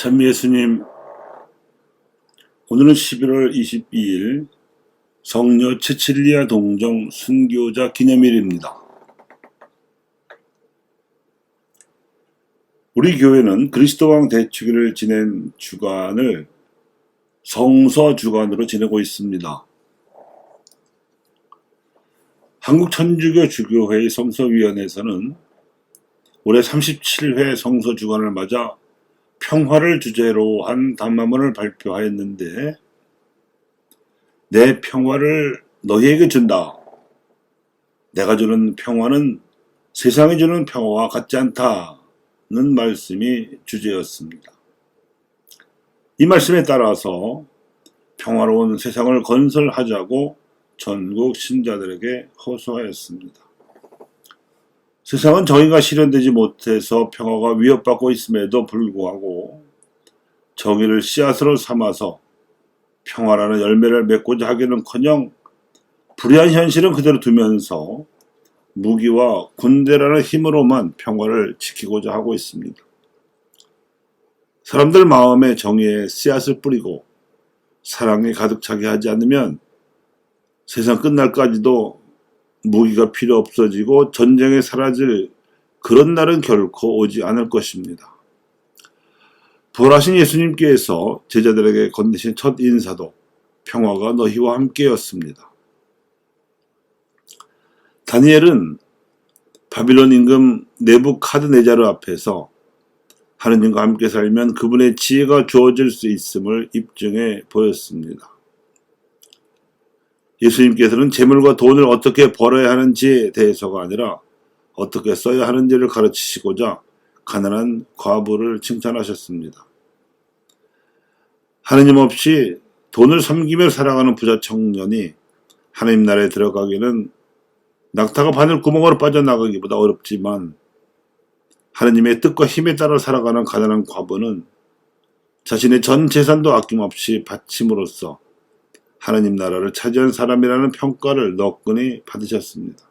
참 예수님, 오늘은 11월 22일 성녀 체칠리아 동정 순교자 기념일입니다. 우리 교회는 그리스도왕 대축일을 지낸 주간을 성서 주간으로 지내고 있습니다. 한국 천주교 주교회의 성서위원회에서는 올해 37회 성서 주간을 맞아 평화를 주제로 한 담화문을 발표하였는데 내 평화를 너희에게 준다. 내가 주는 평화는 세상이 주는 평화와 같지 않다는 말씀이 주제였습니다. 이 말씀에 따라서 평화로운 세상을 건설하자고 전국 신자들에게 호소하였습니다. 세상은 정의가 실현되지 못해서 평화가 위협받고 있음에도 불구하고 정의를 씨앗으로 삼아서 평화라는 열매를 맺고자 하기는커녕 불의한 현실은 그대로 두면서 무기와 군대라는 힘으로만 평화를 지키고자 하고 있습니다. 사람들 마음에 정의의 씨앗을 뿌리고 사랑에 가득 차게 하지 않으면 세상 끝날까지도 무기가 필요 없어지고 전쟁에 사라질 그런 날은 결코 오지 않을 것입니다. 부활하신 예수님께서 제자들에게 건네신 첫 인사도 평화가 너희와 함께였습니다. 다니엘은 바빌론 임금 네부카드네자르 앞에서 하느님과 함께 살면 그분의 지혜가 주어질 수 있음을 입증해 보였습니다. 예수님께서는 재물과 돈을 어떻게 벌어야 하는지에 대해서가 아니라 어떻게 써야 하는지를 가르치시고자 가난한 과부를 칭찬하셨습니다. 하느님 없이 돈을 섬기며 살아가는 부자 청년이 하나님 나라에 들어가기는 낙타가 바늘 구멍으로 빠져나가기보다 어렵지만 하느님의 뜻과 힘에 따라 살아가는 가난한 과부는 자신의 전 재산도 아낌없이 바침으로써 하나님 나라를 차지한 사람이라는 평가를 너끈히 받으셨습니다.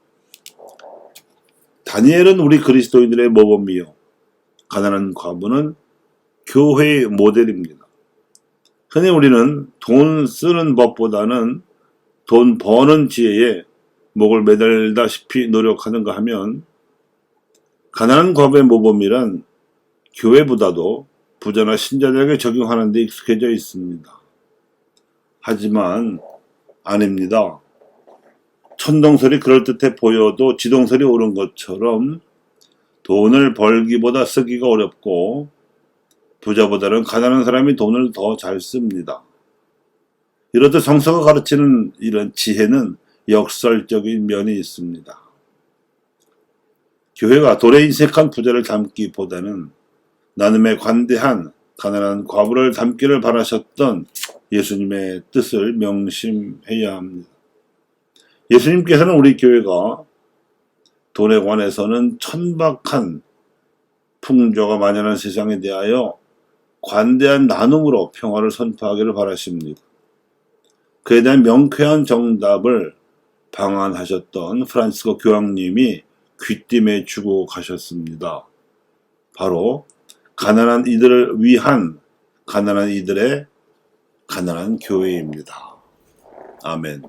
다니엘은 우리 그리스도인들의 모범이요. 가난한 과부는 교회의 모델입니다. 흔히 우리는 돈 쓰는 법보다는 돈 버는 지혜에 목을 매달다시피 노력하는가 하면 가난한 과부의 모범이란 교회보다도 부자나 신자들에게 적용하는 데 익숙해져 있습니다. 하지만 아닙니다. 천동설이 그럴듯해 보여도 지동설이 옳은 것처럼 돈을 벌기보다 쓰기가 어렵고 부자보다는 가난한 사람이 돈을 더 잘 씁니다. 이렇듯 성서가 가르치는 이런 지혜는 역설적인 면이 있습니다. 교회가 돌에 인색한 부자를 담기보다는 나눔에 관대한 가난한 과부를 담기를 바라셨던 예수님의 뜻을 명심해야 합니다. 예수님께서는 우리 교회가 돈에 관해서는 천박한 풍조가 만연한 세상에 대하여 관대한 나눔으로 평화를 선포하기를 바라십니다. 그에 대한 명쾌한 정답을 방한하셨던 프란시스코 교황님이 귀띔해 주고 가셨습니다. 바로 가난한 이들을 위한 가난한 이들의 가난한 교회입니다. 아멘.